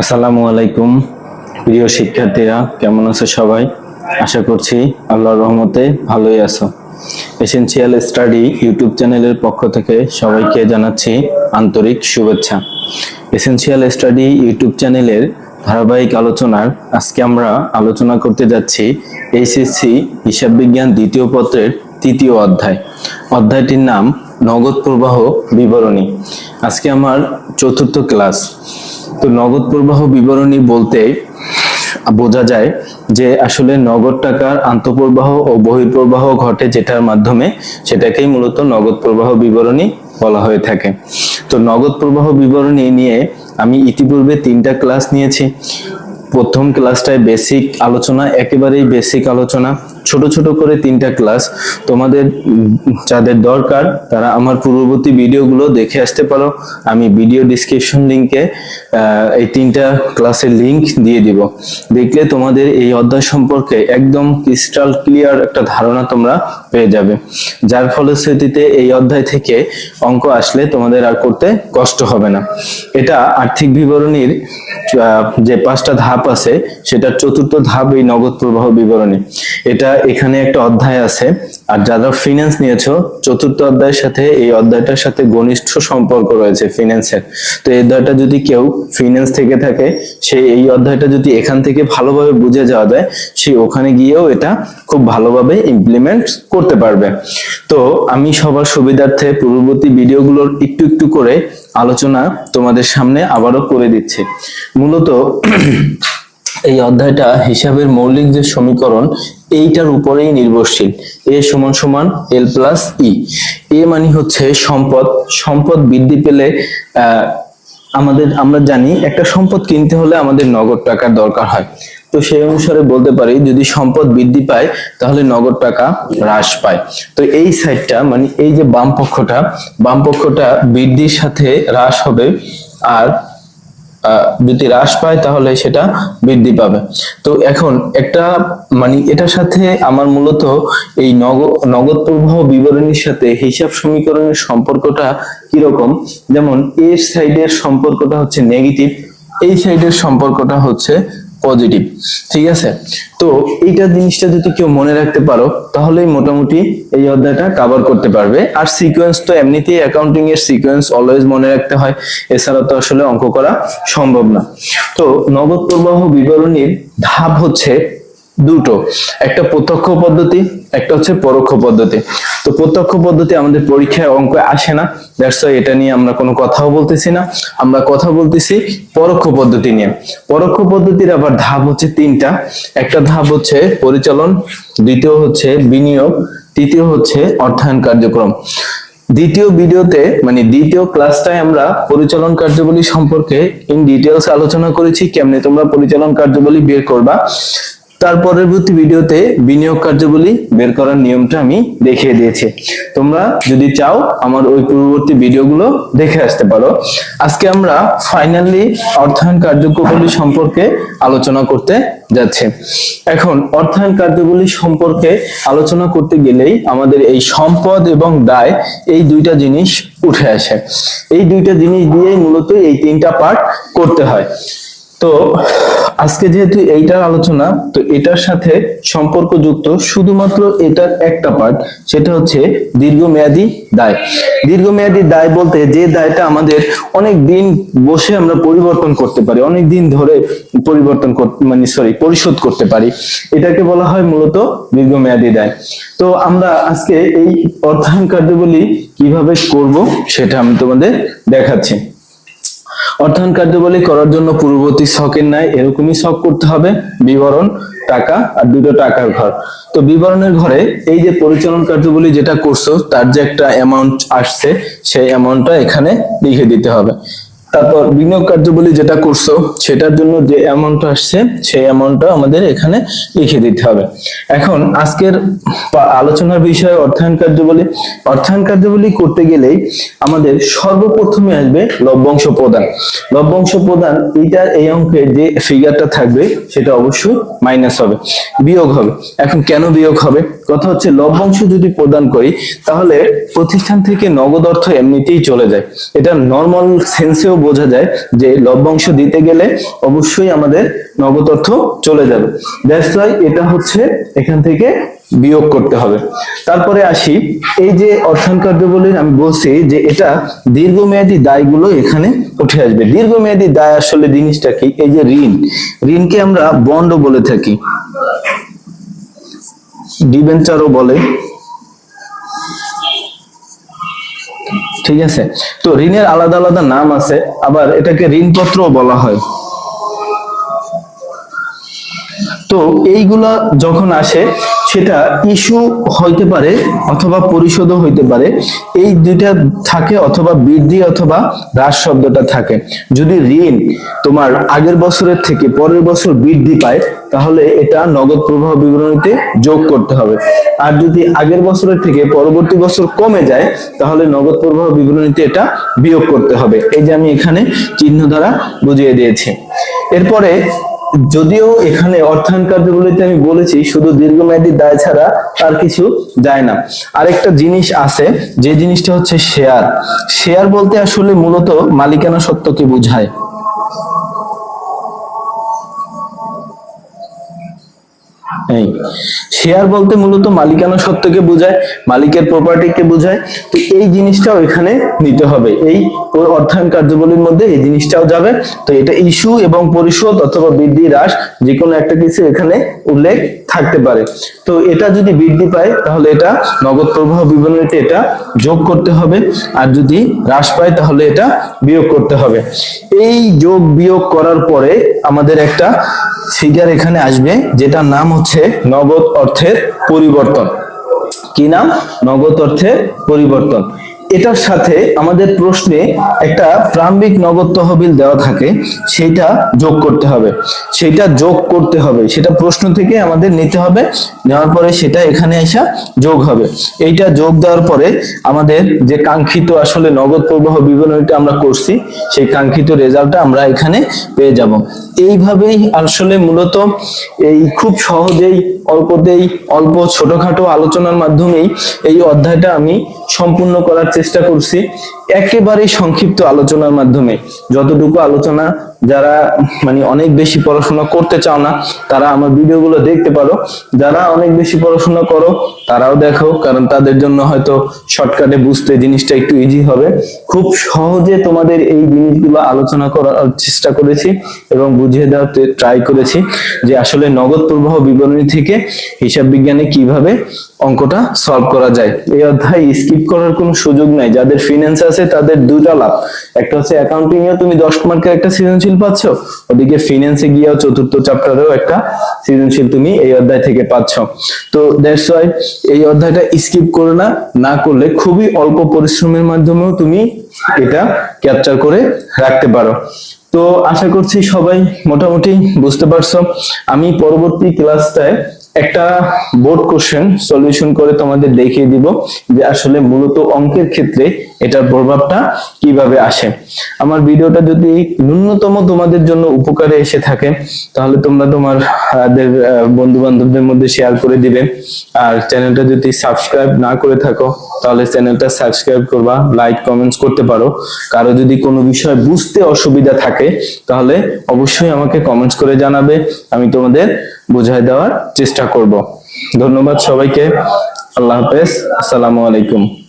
আসসালামু আলাইকুম, প্রিয় শিক্ষার্থীরা, কেমন আছো সবাই? আশা করছি আল্লাহর রহমতে ভালোই আছো। এসেনশিয়াল স্টাডি ইউটিউব চ্যানেলের পক্ষ থেকে সবাইকে জানাচ্ছি আন্তরিক শুভেচ্ছা। এসেনশিয়াল স্টাডি ইউটিউব চ্যানেলের ধারাবাহিক আলোচনার আজকে আমরা আলোচনা করতে যাচ্ছি এইচএসসি হিসাব বিজ্ঞান দ্বিতীয় পত্রের তৃতীয় অধ্যায়। অধ্যায়টির নাম নগদ প্রবাহ বিবরণী। আজকে আমার চতুর্থ ক্লাস। তো নগদ প্রবাহ বিবরণী বলতে বোঝা যায় যে আসলে নগদ টাকার আন্তঃপ্রবাহ ও বহিঃপ্রবাহ ঘটে যেটার মাধ্যমে সেটাকেই মূলত নগদ প্রবাহ বিবরণী বলা হয়ে থাকে। তো নগদ প্রবাহ বিবরণী নিয়ে আমি ইতিপূর্বে তিনটা ক্লাস নিয়েছি। প্রথম ক্লাসটায় বেসিক আলোচনা, একেবারেই বেসিক আলোচনা। ছোট ছোট করে তিনটা ক্লাস তোমাদের যাদের দরকার, তারা আমার পূর্ববর্তী ভিডিওগুলো দেখে আসতে পারো। আমি ভিডিও ডিসক্রিপশন লিংকে এই তিনটা ক্লাসের লিংক দিয়ে দিব। দেখলে তোমাদের এই অধ্যায় সম্পর্কে একদম ক্রিস্টাল ক্লিয়ার একটা ধারণা তোমরা পেয়ে যাবে। যার ফলশ্রুতিতে এই অধ্যায় থেকে অঙ্ক আসলে তোমাদের আর করতে কষ্ট হবে না। এটা আর্থিক বিবরণীর যে পাঁচটা ধাপ আছে, সেটার চতুর্থ ধাপ এই নগদ প্রবাহ বিবরণী। এটা এখানে একটা অধ্যায় আছে। আর যারা ফিনান্স নিয়েছো, চতুর্থ অধ্যায়ের সাথে এই অধ্যায়টার সাথে ঘনিষ্ঠ সম্পর্ক রয়েছে ফিনান্সের তো এই অধ্যায়টা যদি কেউ ফিনান্স থেকে থাকে, সে এই অধ্যায়টা যদি এখান থেকে ভালোভাবে বুঝে যাওয়া যায়, সে ওখানে গিয়েও এটা খুব ভালোভাবে ইমপ্লিমেন্ট করতে পারবে। তো আমি সবার সুবিধার্থে পূর্ববর্তী ভিডিওগুলোর একটু একটু করে আলোচনা তোমাদের সামনে আবারও করে দিচ্ছি। মূলত এই অধ্যায়টা হিসাবের মৌলিক যে সমীকরণ, এইটার উপরেই নির্ভরশীল। এ সমান সমান এল প্লাস ই। এ মানে হচ্ছে সম্পদ। সম্পদ বৃদ্ধি পেলে আমাদের, আমরা জানি একটা সম্পদ কিনতে হলে আমাদের নগদ টাকার দরকার হয়। তো সেই অনুসারে বলতে পারি, যদি সম্পদ বৃদ্ধি পায়, তাহলে নগদ টাকা হ্রাস পায়। তো এই সাইডটা মানে এই যে বাম পক্ষটা বাম পক্ষটা বৃদ্ধির সাথে হ্রাস হবে। আর যদি হ্রাস পায় তাহলে সেটা বৃদ্ধি পাবে। তো এখন একটা মানে এটার সাথে আমার মূলত এই নগদ প্রবাহ বিবরণীর সাথে হিসাব সমীকরণের সম্পর্কটা কীরকম? যেমন এর সাইডের সম্পর্কটা হচ্ছে নেগেটিভ এই সাইডের সম্পর্কটা হচ্ছে পজিটিভ ঠিক আছে? তো এইটা জিনিসটা যদি কেউ মনে রাখতে পারো, তাহলেই মোটামুটি এই অধ্যায়টা কভার করতে পারবে। আর সিকোয়েন্স তো এমনিতেই অ্যাকাউন্টিং এর সিকোয়েন্স অলওয়েজ মনে রাখতে হয় এছাড়া তো আসলে অঙ্ক করা সম্ভব না। তো নগদ প্রবাহ বিবরণীর ধাপ হচ্ছে দুটো। একটা প্রত্যক্ষ পদ্ধতি, একটা হচ্ছে পরোক্ষ পদ্ধতি। তো প্রত্যক্ষ পদ্ধতি আমাদের পরীক্ষায় অঙ্ক আসে না। দ্যাটস এটা নিয়ে আমরা কোনো কথাও বলতেছি না। আমরা কথা বলতেছি পরোক্ষ পদ্ধতি নিয়ে। পরোক্ষ পদ্ধতির আবার ধাপ হচ্ছে তিনটা। একটা ধাপ হচ্ছে পরিচালন, দ্বিতীয় হচ্ছে বিনিয়োগ, তৃতীয় হচ্ছে অর্থায়ন কার্যক্রম। দ্বিতীয় ভিডিওতে মানে দ্বিতীয় ক্লাসটায় আমরা পরিচালন কার্যাবলী সম্পর্কে ইন ডিটেলস আলোচনা করেছি। কেমনে তোমরা পরিচালন কার্যাবলী বের করবা। তার পরবর্তী ভিডিওতে বিনিয়োগ কার্যাবলী বের করার নিয়মটা আমি দেখিয়ে দিয়েছি। তোমরা যদি চাও আমার ওই পূর্ববর্তী ভিডিওগুলো দেখে আসতে পারো। আজকে আমরা ফাইনালি অর্থায়ন কার্যক্রমাবলী সম্পর্কে আলোচনা করতে যাচ্ছে। এখন, অর্থায়ন কার্যগুলি সম্পর্কে আলোচনা করতে গেলেই আমাদের এই সম্পদ এবং দায় এই দুইটা জিনিস উঠে আসে। এই দুইটা জিনিস দিয়েই মূলত এই তিনটা পার্ট করতে হয়। তো আজকে যেহেতু এইটার আলোচনা, তো এটার সাথে সম্পর্কযুক্ত শুধুমাত্র এটার একটা পার্ট সেটা হচ্ছে দীর্ঘমেয়াদী দায়। দীর্ঘমেয়াদী দায় বলতে যে দায়টা আমাদের অনেক দিন বসে আমরা পরিবর্তন করতে পারি, অনেক দিন ধরে পরিবর্তন মানে সরি পরিশোধ করতে পারি। এটাকে বলা হয় মূলত দীর্ঘমেয়াদী দায়। তো আমরা আজকে এই অর্থায়ন কার্যবলী কীভাবে করব সেটা আমি তোমাদের দেখাচ্ছি। অর্থায়ন কার্যাবলী করার জন্য পূর্ববর্তী শখের ন্যায় এরকমই শখ করতে হবে, বিবরণ, টাকা আর দুটো টাকার ঘর। তো বিবরণের ঘরে এই যে পরিচালন কার্যাবলী যেটা করছ, তার যে একটা অ্যামাউন্ট আসছে, সেই অ্যামাউন্টটা এখানে লিখে দিতে হবে। তারপর বিনিয়োগ কার্যাবলী যেটা করছ, সেটার জন্য যে অ্যামাউন্ট আসছে, সেই অ্যামাউন্টটা আমাদের এখানে লিখে দিতে হবে। এখন আজকের আলোচনার বিষয় অর্থায়ন কার্যাবলী অর্থায়ন কার্যাবলী করতে গেলেই আমাদের সর্বপ্রথমে আসবে লভ্যাংশ প্রদান। লভ্যাংশ প্রদান এইটার এই অঙ্কে যে ফিগারটা থাকবে, সেটা অবশ্যই মাইনাস হবে, বিয়োগ হবে। এখন কেন বিয়োগ হবে? কথা হচ্ছে লভ্যাংশ যদি প্রদান করি, তাহলে প্রতিষ্ঠান থেকে নগদ অর্থ এমনিতেই চলে যায়। এটা নর্মাল সেন্সেও বোঝা যায় যে লভ্যাংশ দিতে গেলে অবশ্যই আমাদের নগদ অর্থ চলে যাবে। এটা হচ্ছে এখান থেকে বিয়োগ করতে হবে। তারপরে আসি, এই যে আমি বলছি যে এটা দীর্ঘমেয়াদী দায়গুলো এখানে উঠে আসবে। দীর্ঘমেয়াদী দায় আসলে জিনিসটা কি? এই যে ঋণ। ঋণকে আমরা বন্ড বলে থাকি। বলে। ঠিক আছে? তো ঋণের আলাদা আলাদা নাম আছে আবার এটাকে ঋণপত্রও বলা হয়। তো এইগুলা যখন আসে, সেটা ইস্যু হইতে পারে অথবা পরিশোধও হইতে পারে। এই দুইটা থাকে অথবা বৃদ্ধি অথবা হ্রাস শব্দটা থাকে। যদি ঋণ তোমার আগের বছরের থেকে পরের বছর বৃদ্ধি পায়, তাহলে এটা নগদ প্রবাহ বিবরণীতে যোগ করতে হবে। আর যদি আগের বছরের থেকে পরবর্তী বছর কমে যায়, তাহলে নগদ প্রবাহ বিবরণীতে এটা বিয়োগ করতে হবে। এই যে আমি এখানে চিহ্ন দ্বারা বুঝিয়ে দিয়েছি। এরপরে যদিও এখানে অর্থায়ন কার্যগুলিতে আমি বলেছি, শুধু দীর্ঘমেয়াদী দায় ছাড়া তার কিছু যায় না। আরেকটা জিনিস আছে, যে জিনিসটা হচ্ছে শেয়ার শেয়ার বলতে আসলে মূলত মালিকানা সত্যকে বোঝায়? এই শেয়ার বলতে মূলত মালিকানা সত্ত্বকে বোঝায়, মালিকের প্রপার্টিকে বোঝায়। তো এই জিনিসটাও এখানে নিতে হবে। এই অর্থায়ন কার্যাবলীর মধ্যে এই জিনিসটাও যাবে। তো এটা ইস্যু এবং পরিশোধ অথবা বৃদ্ধি হ্রাস যে কোনো একটা কিছু এখানে উল্লেখ থাকতে পারে। তো এটা যদি বৃদ্ধি পায়, তাহলে এটা নগদ প্রবাহ বিবরণীতে এটা যোগ করতে হবে। আর যদি হ্রাস পায়, তাহলে এটা বিয়োগ করতে হবে। এই যোগ বিয়োগ করার পরে আমাদের একটা ফিগার এখানে আসবে, যেটার নাম হচ্ছে নগদ অর্থের পরিবর্তন। কি নাম? নগদ অর্থের পরিবর্তন। এটার সাথে আমাদের প্রশ্নে একটা প্রারম্ভিক নগদ তহবিল দেওয়া থাকে সেটা যোগ করতে হবে। সেটা যোগ করতে হবে। সেটা প্রশ্ন থেকে আমাদের নিতে হবে, নেওয়ার পরে সেটা এখানে এসে যোগ হবে। এইটা যোগ দেওয়ার পরে আমাদের যে কাঙ্ক্ষিত আসলে নগদ প্রবাহ বিবরণীটা আমরা করছি, সেই কাঙ্ক্ষিত রেজাল্টটা আমরা এখানে পেয়ে যাব। এইভাবেই আসলে মূলত এই খুব সহজেই, অল্পতেই, অল্প ছোটখাটো আলোচনার মাধ্যমেই এই অধ্যায়টা আমি সম্পূর্ণ করার চেষ্টা করছি। একেবারে সংক্ষিপ্ত আলোচনার মাধ্যমে। যতটুকু আলোচনা যারা মানে অনেক বেশি পড়াশোনা করতে চাও না, তারা আমার ভিডিওগুলো দেখতে পারো। যারা অনেক বেশি পড়াশোনা করো, তারাও দেখো, কারণ তাদের জন্য হয়তো শর্টকাটে বুঝতে জিনিসটা একটু ইজি হবে। খুব সহজে তোমাদের এই জিনিসগুলো আলোচনা করার চেষ্টা করেছি এবং বুঝিয়ে দেওয়ার ট্রাই করেছি যে আসলে নগদ প্রবাহ বিবরণী থেকে হিসাব বিজ্ঞানে কীভাবে অঙ্কটা সলভ করা যায়। এই অধ্যায় স্কিপ করার কোনো সুযোগ নাই। যাদের ফিনান্স আছে, তাদের দুটা লাভ। একটা হচ্ছে অ্যাকাউন্টিং এ তুমি দশ মার্কের একটা সৃজনশীল পাচ্ছ? ওদিকে ফিনান্সে গিয়েও চতুর্থ চ্যাপ্টারেও একটা সৃজনশীল তুমি এই অধ্যায় থেকে পাচ্ছ। তো দ্যাটস ওয়াই এই অধ্যায়টা স্কিপ করে না না করলে খুবই অল্প পরিশ্রমের মাধ্যমেও তুমি এটা ক্যাপচার করে রাখতে পারো। তো আশা করছি সবাই মোটামুটি বুঝতে পারছ। আমি পরবর্তী ক্লাসটায় একটা বোর্ড কোশ্চেন সলিউশন করে তোমাদের দেখিয়ে দিব যে আসলে মূলত অঙ্কের ক্ষেত্রে এটার প্রভাবটা কীভাবে আসে। আমার ভিডিওটা যদি ন্যূনতম তোমাদের জন্য উপকারে এসে থাকে, তাহলে তোমরা তোমার বন্ধু বান্ধবদের মধ্যে শেয়ার করে দিবে। আর চ্যানেলটা যদি সাবস্ক্রাইব না করে থাকো, তাহলে চ্যানেলটা সাবস্ক্রাইব করবা লাইক কমেন্টস করতে পারো। কারও যদি কোনো বিষয় বুঝতে অসুবিধা থাকে, তাহলে অবশ্যই আমাকে কমেন্টস করে জানাবে, আমি তোমাদের বুঝাই দেওয়ার চেষ্টা করব। ধন্যবাদ সবাইকে। আল্লাহ হাফেজ। আসসালামু আলাইকুম।